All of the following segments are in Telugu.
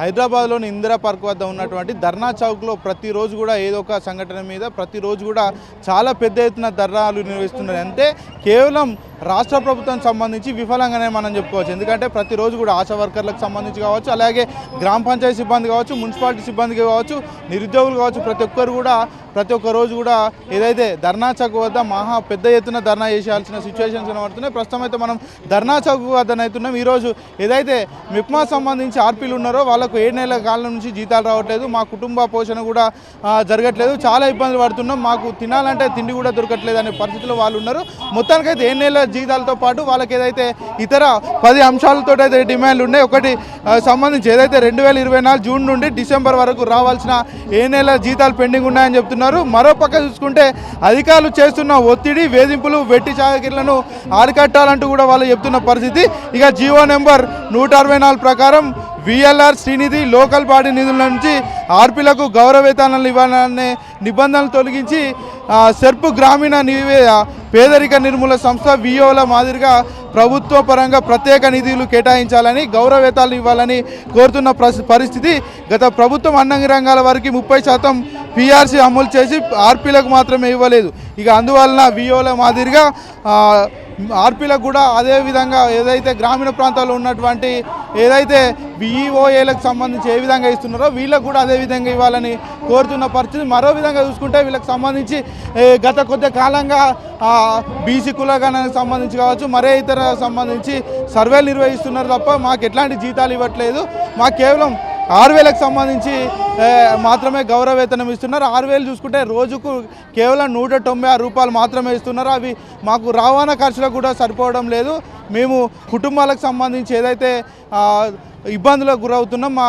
హైదరాబాద్లోని ఇందిరా పార్క్ వద్ద ఉన్నటువంటి ధర్నా చౌక్లో ప్రతిరోజు కూడా ఏదో ఒక సంఘటన మీద ప్రతిరోజు కూడా చాలా పెద్ద ఎత్తున ధర్నాలు నిర్వహిస్తున్నారు. అంటే కేవలం రాష్ట్ర ప్రభుత్వం సంబంధించి విఫలంగానే మనం చెప్పుకోవచ్చు. ఎందుకంటే ప్రతిరోజు కూడా ఆశా వర్కర్లకు సంబంధించి కావచ్చు అలాగే గ్రామ పంచాయతీ సిబ్బంది కావచ్చు మున్సిపాలిటీ సిబ్బంది కావచ్చు నిరుద్యోగులు కావచ్చు ప్రతి ఒక్కరు కూడా ప్రతి ఒక్క రోజు కూడా ఏదైతే ధర్నా చౌక్ వద్ద మహా పెద్ద ఎత్తున ధర్నా చేసేయాల్సిన సిచ్యువేషన్స్ కనబడుతున్నాయి. ప్రస్తుతం అయితే మనం ధర్నా చౌక్ వద్దనైతున్నాం ఈరోజు ఏదైతే మిప్మా సంబంధించి ఆర్పీలు ఉన్నారో మాకు ఏడు నెలల కాలం నుంచి జీతాలు రావట్లేదు మా కుటుంబ పోషణ కూడా జరగట్లేదు. చాలా ఇబ్బందులు పడుతున్నాం. మాకు తినాలంటే తిండి కూడా దొరకట్లేదు అనే పరిస్థితిలో వాళ్ళు ఉన్నారు. మొత్తానికైతే ఏడు నెలల జీతాలతో పాటు వాళ్ళకి ఏదైతే ఇతర పది అంశాలతో అయితే డిమాండ్లు ఉన్నాయి ఒకటి సంబంధించి ఏదైతే రెండు వేల ఇరవై నాలుగు జూన్ నుండి డిసెంబర్ వరకు రావాల్సిన ఏ నెల జీతాలు పెండింగ్ ఉన్నాయని చెప్తున్నారు. మరో పక్క చూసుకుంటే అధికారులు చేస్తున్న ఒత్తిడి వేధింపులు వెట్టి చాకరీలను ఆరికట్టాలంటూ కూడా వాళ్ళు చెప్తున్న పరిస్థితి. ఇక జీవో నెంబర్ నూట అరవై నాలుగు ప్రకారం విఎల్ఆర్ శ్రీనిధి లోకల్ బాడీ నిధుల నుంచి ఆర్పీలకు గౌరవేతనాలు ఇవ్వాలనే నిబంధనలు తొలగించి సెర్పు గ్రామీణ నివే పేదరిక నిర్మూల సంస్థ విఓల మాదిరిగా ప్రభుత్వ పరంగా ప్రత్యేక నిధులు కేటాయించాలని గౌరవేతాలు ఇవ్వాలని కోరుతున్న ప్రస్- పరిస్థితి గత ప్రభుత్వం అన్నంగి రంగాల వారికి ముప్పై శాతం పీఆర్సీ అమలు చేసి ఆర్పీలకు మాత్రమే ఇవ్వలేదు. ఇక అందువలన విఓల మాదిరిగా ఆర్పీలకు కూడా అదే విధంగా ఏదైతే గ్రామీణ ప్రాంతాల్లో ఉన్నటువంటి ఏదైతే విఈఓఏలకు సంబంధించి ఏ విధంగా ఇస్తున్నారో వీళ్ళకు కూడా అదే విధంగా ఇవ్వాలని కోరుతున్న పరిస్థితి. మరో విధంగా చూసుకుంటే వీళ్ళకి సంబంధించి గత కొద్ది కాలంగా బీసీ కులగణానికి సంబంధించి కావచ్చు మరే ఇతర సంబంధించి సర్వేలు నిర్వహిస్తున్నారు తప్ప మాకు ఎట్లాంటి జీతాలు ఇవ్వట్లేదు. మాకు కేవలం ఆరు వేలకు సంబంధించి మాత్రమే గౌరవ వేతనం ఇస్తున్నారు. ఆరు వేలు చూసుకుంటే రోజుకు కేవలం నూట తొంభై రూపాయలు మాత్రమే ఇస్తున్నారు. అవి మాకు రవాణా ఖర్చులకు కూడా సరిపోవడం లేదు. మేము కుటుంబాలకు సంబంధించి ఏదైతే ఇబ్బందులకు గురవుతున్నాం మా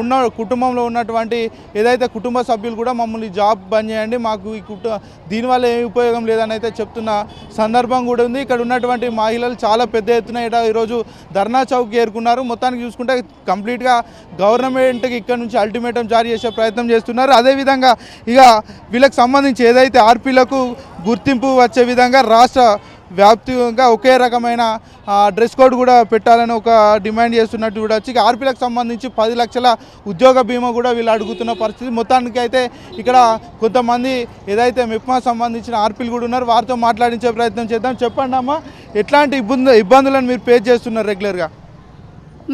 ఉన్న కుటుంబంలో ఉన్నటువంటి ఏదైతే కుటుంబ సభ్యులు కూడా మమ్మల్ని జాబ్ బంద్ చేయండి మాకు ఈ కుట దీనివల్ల ఏమి ఉపయోగం లేదని అయితే చెప్తున్న సందర్భం కూడా ఉంది. ఇక్కడ ఉన్నటువంటి మహిళలు చాలా పెద్ద ఎత్తున ఇక్కడ ఈరోజు ధర్నా చౌక్ చేరుకున్నారు. మొత్తానికి చూసుకుంటే కంప్లీట్గా గవర్నమెంట్కి ఇక్కడ నుంచి అల్టిమేటం జారీ చేసే ప్రయత్నం చేస్తున్నారు. అదేవిధంగా ఇక వీళ్ళకి సంబంధించి ఏదైతే ఆర్పీలకు గుర్తింపు వచ్చే విధంగా రాష్ట్ర వ్యాప్తిగా ఒకే రకమైన డ్రెస్ కోడ్ కూడా పెట్టాలని ఒక డిమాండ్ చేస్తున్నట్టు కూడా వచ్చి ఆర్పీలకు సంబంధించి పది లక్షల ఉద్యోగ బీమా కూడా వీళ్ళు అడుగుతున్న పరిస్థితి. మొత్తానికి అయితే ఇక్కడ కొంతమంది ఏదైతే మిప్మా సంబంధించిన ఆర్పీలు కూడా ఉన్నారు వారితో మాట్లాడించే ప్రయత్నం చేద్దాం. చెప్పండి అమ్మా ఎట్లాంటి ఇబ్బంది ఇబ్బందులను మీరు ఫేస్ చేస్తున్నారు రెగ్యులర్గా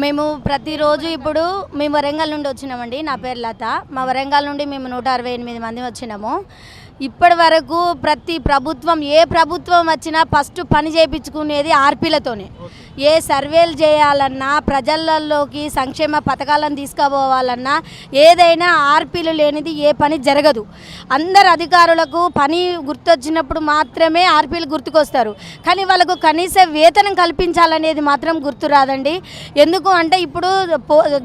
మేము ప్రతిరోజు ఇప్పుడు మేము వరంగల్ నుండి వచ్చినామండి నా పేరు లత. మా వరంగల్ నుండి మేము నూట అరవై ఎనిమిది మంది వచ్చినాము. ఇప్పటి వరకు ప్రతి ప్రభుత్వం ఏ ప్రభుత్వం వచ్చినా ఫస్ట్ పని చేయించుకునేది ఆర్పీలతోనే. ఏ సర్వేలు చేయాలన్నా ప్రజలలోకి సంక్షేమ పథకాలను తీసుకుపోవాలన్నా ఏదైనా ఆర్పీలు లేనిది ఏ పని జరగదు. అందరు అధికారులకు పని గుర్తొచ్చినప్పుడు మాత్రమే ఆర్పీలు గుర్తుకొస్తారు. కానీ వాళ్ళకు కనీస వేతనం కల్పించాలనేది మాత్రం గుర్తు రాదండి. ఎందుకు అంటే ఇప్పుడు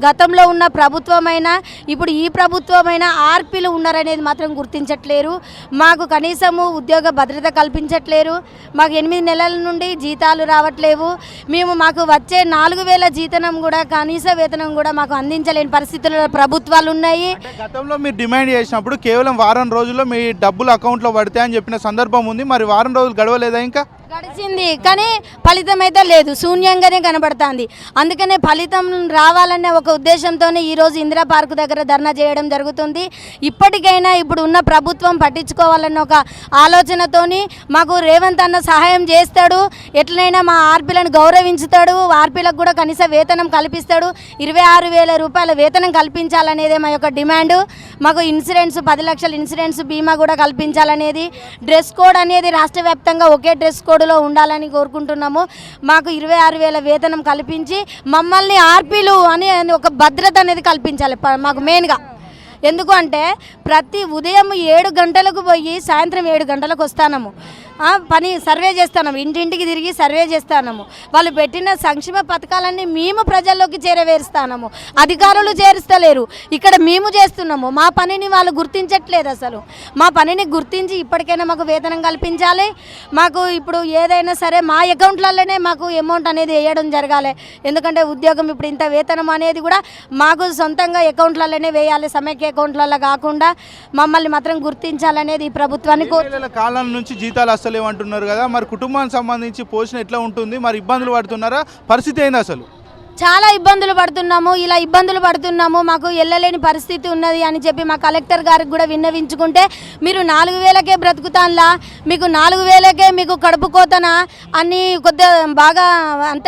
గతంలో ఉన్న ప్రభుత్వమైనా ఇప్పుడు ఈ ప్రభుత్వమైనా ఆర్పీలు ఉన్నారనేది మాత్రం గుర్తించట్లేరు. మాకు కనీసము ఉద్యోగ భద్రత కల్పించట్లేరు మాకు ఎనిమిది నెలల నుండి జీతాలు రావట్లేవు. మేము మాకు వచ్చే నాలుగు వేల జీతనం కూడా కనీస వేతనం కూడా మాకు అందించలేని పరిస్థితుల్లో ప్రభుత్వాలు ఉన్నాయి. గతంలో మీరు డిమాండ్ చేసినప్పుడు కేవలం వారం రోజుల్లో మీ డబ్బులు అకౌంట్లో పడతాయని చెప్పిన సందర్భం ఉంది. మరి వారం రోజులు గడవలేదా ఇంకా? గడిచింది కానీ ఫలితం అయితే లేదు. శూన్యంగానే కనబడుతుంది. అందుకనే ఫలితం రావాలనే ఒక ఉద్దేశంతోనే ఈరోజు ఇందిరా పార్క్ దగ్గర ధర్నా చేయడం జరుగుతుంది. ఇప్పటికైనా ఇప్పుడు ఉన్న ప్రభుత్వం పట్టించుకోవాలన్న ఒక ఆలోచనతోని మాకు రేవంత్ అన్న సహాయం చేస్తాడు. ఎట్లనైనా మా ఆర్పీలను గౌరవించుతాడు. ఆర్పీలకు కూడా కనీస వేతనం కల్పిస్తాడు. ఇరవై ఆరు వేల రూపాయల వేతనం కల్పించాలనేదే మా యొక్క డిమాండ్. మాకు ఇన్సూరెన్స్ పది లక్షల ఇన్సూరెన్స్ బీమా కూడా కల్పించాలనేది. డ్రెస్ కోడ్ అనేది రాష్ట్ర వ్యాప్తంగా ఒకే డ్రెస్ కోడ్ కోడ్లో ఉండాలని కోరుకుంటున్నాము. మాకు ఇరవై ఆరు వేల వేతనం కల్పించి మమ్మల్ని ఆర్పీలు అని ఒక భద్రత అనేది కల్పించాలి. మాకు మెయిన్గా ఎందుకు అంటే ప్రతి ఉదయం ఏడు గంటలకు పోయి సాయంత్రం ఏడు గంటలకు వస్తాము పని సర్వే చేస్తాము ఇంటింటికి తిరిగి సర్వే చేస్తాము వాళ్ళు పెట్టిన సంక్షేమ పథకాలన్నీ మేము ప్రజల్లోకి చేరవేరుస్తాము అధికారులు చేరుస్తలేరు. ఇక్కడ మేము చేస్తున్నాము. మా పనిని వాళ్ళు గుర్తించట్లేదు అసలు. మా పనిని గుర్తించి ఇప్పటికైనా మాకు వేతనం కల్పించాలి. మాకు ఇప్పుడు ఏదైనా సరే మా అకౌంట్లలోనే మాకు అమౌంట్ అనేది వేయడం జరగాలి. ఎందుకంటే ఉద్యోగం ఇప్పుడు ఇంత వేతనం అనేది కూడా మాకు సొంతంగా అకౌంట్లలోనే వేయాలి. సమైక్య అకౌంట్లలో కాకుండా మమ్మల్ని మాత్రం గుర్తించాలనేది ఈ ప్రభుత్వాన్ని కాలం నుంచి జీతాలు అసలు అంటున్నారు కదా? మరి కుటుంబానికి సంబంధించి పోషణ ఎట్లా ఉంటుంది? మరి ఇబ్బందులు పడుతున్నారా? పరిస్థితి ఏంది అసలు? చాలా ఇబ్బందులు పడుతున్నాము ఇలా ఇబ్బందులు పడుతున్నాము మాకు వెళ్ళలేని పరిస్థితి ఉన్నది అని చెప్పి మా కలెక్టర్ గారికి కూడా విన్నవించుకుంటే మీరు నాలుగు వేలకే బ్రతుకుతాన్లా మీకు నాలుగు వేలకే మీకు కడుపు కోతనా అని కొద్దిగా బాగా అంత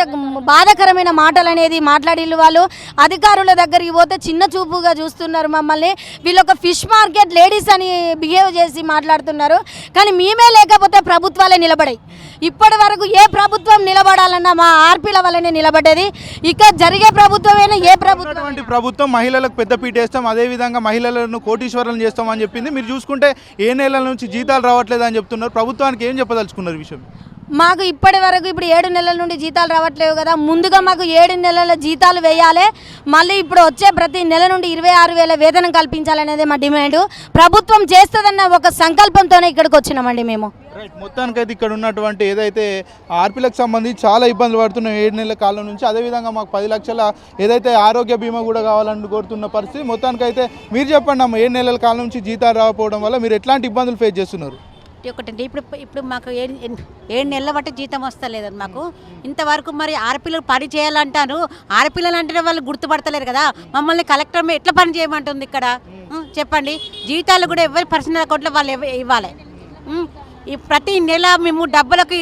బాధాకరమైన మాటలు అనేది మాట్లాడిల్లు వాళ్ళు. అధికారుల దగ్గరికి పోతే చిన్న చూపుగా చూస్తున్నారు మమ్మల్ని. వీళ్ళు ఒక ఫిష్ మార్కెట్ లేడీస్ అని బిహేవ్ చేసి మాట్లాడుతున్నారు. కానీ మేమే లేకపోతే ప్రభుత్వాలే నిలబడాయి. ఇప్పటి వరకు ఏ ప్రభుత్వం నిలబడాలన్నా మా ఆర్పీల వల్లనే నిలబడ్డది. ఇక జరిగే ప్రభుత్వమైనా? ఏ ప్రభుత్వం ప్రభుత్వం మహిళలకు పెద్ద పీట వేస్తాం అదేవిధంగా మహిళలను కోటీశ్వరులను చేస్తామని చెప్పింది. మీరు చూసుకుంటే ఏ నెలల నుంచి జీతాలు రావట్లేదు అని చెప్తున్నారు. ప్రభుత్వానికి ఏం చెప్పదలుచుకున్నారు విషయం? మాకు ఇప్పటి వరకు ఇప్పుడు ఏడు నెలల నుండి జీతాలు రావట్లేవు కదా. ముందుగా మాకు ఏడు నెలల జీతాలు వేయాలి. మళ్ళీ ఇప్పుడు వచ్చే ప్రతి నెల నుండి ఇరవై ఆరు వేల వేతనం కల్పించాలనేది మా డిమాండ్. ప్రభుత్వం చేస్తుందన్న ఒక సంకల్పంతోనే ఇక్కడికి వచ్చినామండి మేము. రైట్ మొత్తానికైతే ఇక్కడ ఉన్నటువంటి ఏదైతే ఆర్పీలకు సంబంధించి చాలా ఇబ్బందులు పడుతున్నాం ఏడు నెలల కాలం నుంచి. అదేవిధంగా మాకు పది లక్షల ఏదైతే ఆరోగ్య బీమా కూడా కావాలని కోరుతున్న పరిస్థితి. మొత్తానికైతే మీరు చెప్పండి అమ్మ ఏడు నెలల కాలం నుంచి జీతాలు రాకపోవడం వల్ల మీరు ఎట్లాంటి ఇబ్బందులు ఫేస్ చేస్తున్నారు? ఒకటండి ఇప్పుడు ఇప్పుడు మాకు ఏడు నెలల బట్టి జీతం వస్తలేదండి మాకు. ఇంతవరకు మరి ఆడపిల్లలు పని చేయాలంటారు. ఆడపిల్లలు అంటే వాళ్ళు గుర్తుపడతలేరు కదా. మమ్మల్ని కలెక్టర్ ఎట్లా పని చేయమంటుంది ఇక్కడ? చెప్పండి. జీతాలు కూడా ఎవరి పర్సనల్ అకౌంట్లో వాళ్ళు ఇవ్వ- ఇవ్వాలి. ప్రతి నెల మేము డబ్బులకు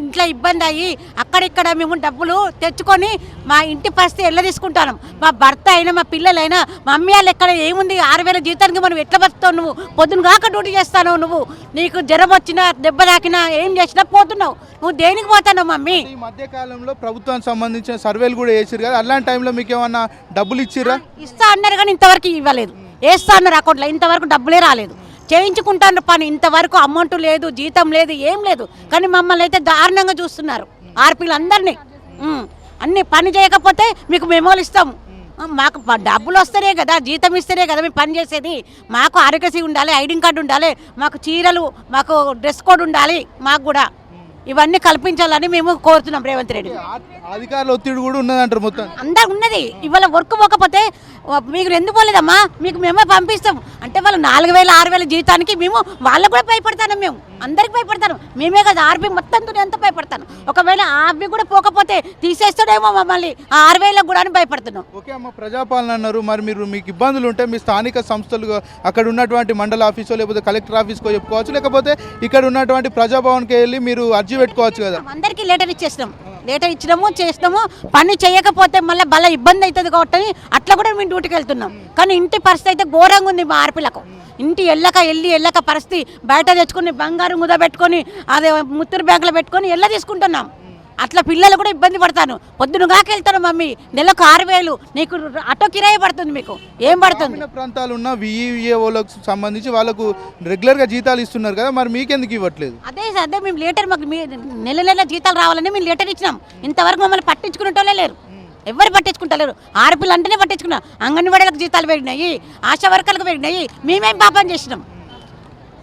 ఇంట్లో ఇబ్బంది అయ్యి అక్కడిక్కడ మేము డబ్బులు తెచ్చుకొని మా ఇంటి పరిస్థితి ఎట్లా తీసుకుంటాను? మా భర్త అయినా మా పిల్లలైనా మా అమ్మ వాళ్ళు ఎక్కడ ఏముంది? ఆరు వేల జీతానికి మనం ఎట్లా బతుకుతావు నువ్వు? పొద్దున కాక డ్యూటీ చేస్తాను నువ్వు? నీకు జ్వరం వచ్చినా దెబ్బ తాకినా ఏం చేసినా పోతున్నావు. నువ్వు దేనికి పోతావు మమ్మీ? ఈ మధ్య కాలంలో ప్రభుత్వానికి సంబంధించిన సర్వేలు కూడా చేసిరు కదా అలాంటి టైంలో మీకు ఏమన్నా డబ్బులు ఇచ్చిర్రా? ఇస్తా అన్నారు కానీ ఇంతవరకు ఇవ్వలేదు. వేస్తా అన్నారు అకౌంట్లో ఇంతవరకు డబ్బులే రాలేదు. చేయించుకుంటాను పని. ఇంతవరకు అమౌంట్ లేదు జీతం లేదు ఏం లేదు. కానీ మమ్మల్ని అయితే దారుణంగా చూస్తున్నారు ఆర్పీలు అందరినీ అన్ని పని చేయకపోతే మీకు మెమోలు ఇస్తాము. మాకు డబ్బులు వస్తేనే కదా జీతం ఇస్తేనే కదా మేము పని చేసేది. మాకు ఆరోగ్యశ్రీ ఉండాలి ఐడి కార్డు ఉండాలి మాకు చీరలు మాకు డ్రెస్ కోడ్ ఉండాలి మాకు కూడా. ఇవన్నీ కల్పించాలని మేము కోరుతున్నాం రేవంత్ రెడ్డి. అధికారుల ఒత్తిడి కూడా ఉన్నదంటారు మొత్తం. అందరు ఉన్నది. ఇవాళ వర్క్ పోకపోతే మీకు ఎందుకు పోలేదమ్మా? మీకు మేమే పంపిస్తాం. అంటే వాళ్ళు నాలుగు వేల ఆరు వేల జీతానికి మేము వాళ్ళకు కూడా భయపడతాను మేము. అందరికి భయపడతాను. మేమే కదా ఆర్బీ మొత్తం ఎంత భయపడతాను. ఒకవేళ ఆర్బీ కూడా పోకపోతే తీసేస్తాడేమో మమ్మల్ని. ఆరు వేలకు కూడా అని భయపడుతున్నాం. ఓకే అమ్మ ప్రజాపాలన అన్నారు. మరి మీరు మీకు ఇబ్బందులు ఉంటే మీ స్థానిక సంస్థలు అక్కడ ఉన్నటువంటి మండల ఆఫీసో లేకపోతే కలెక్టర్ ఆఫీస్కో చెప్పుకోవచ్చు. లేకపోతే ఇక్కడ ఉన్నటువంటి ప్రజాభవన్కి వెళ్ళి మీరు అర్జీ పెట్టుకోవచ్చు కదా. అందరికీ లెటర్ ఇచ్చేసినాం. లెటర్ ఇచ్చినాము చేసినాము. పని చేయకపోతే మళ్ళీ భలే ఇబ్బంది అవుతుంది కాబట్టి అట్లా కూడా మేము డ్యూటీకి వెళ్తున్నాం. కానీ ఇంటి పరిస్థితి అయితే ఘోరంగా ఉంది మా ఆర్పిలకు. ఇంటి వెళ్ళక వెళ్ళి వెళ్ళక పరిస్థితి బయట తెచ్చుకుని బంగారం ముద పెట్టుకొని అదే ముత్తురు బ్యాంకులో పెట్టుకొని ఎల్ల తీసుకుంటున్నాం. అట్లా పిల్లలు కూడా ఇబ్బంది పడతాను పొద్దునగాకి వెళ్తాను మమ్మీ. నెలకు ఆరు వేలు. నీకు ఆటో కిరాయి పడుతుంది మీకు. ఏం పడుతుంది? ప్రాంతాలు ఉన్న విఈఏఓలకు సంబంధించి వాళ్ళకు రెగ్యులర్గా జీతాలు ఇస్తున్నారు కదా మరి మీకెందుకు ఇవ్వట్లేదు? అదే అదే మేము లెటర్ మాకు నెల నెల జీతాలు రావాలని మేము లెటర్ ఇచ్చినాం. ఇంతవరకు మమ్మల్ని పట్టించుకునేటోళ్ళే లేరు. ఎవరు పట్టించుకుంటలేరు? అంటేనే పట్టించుకున్నాం. అంగన్వాడీలకు జీతాలు పెరిగినాయి. ఆశా వర్కర్లకు పెరిగినాయి. మేమేం పాపం చేసినాం?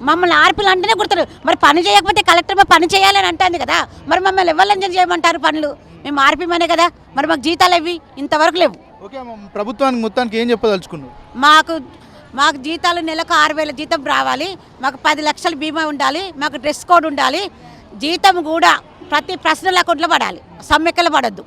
మమ్మల్ని ఆడపిల్ల అంటేనే గుర్తురు మరి పని చేయకపోతే కలెక్టర్ పని చేయాలని అంటుంది కదా. మరి మమ్మల్ని ఎవరిని చేయమంటారు పనులు? మేము ఆర్పిమనే కదా. మరి మాకు జీతాలు ఇవి ఇంతవరకు లేవు. ఓకే ప్రభుత్వానికి మొత్తానికి ఏం చెప్పదలుచుకున్నారు మాకు మాకు జీతాలు నెలకు ఆరు వేల జీతం రావాలి. మాకు పది లక్షల బీమా ఉండాలి. మాకు డ్రెస్ కోడ్ ఉండాలి. జీతం కూడా ప్రతి పర్సనల్ అకౌంట్లో పడాలి. సమ్మెక్కలు పడద్దు.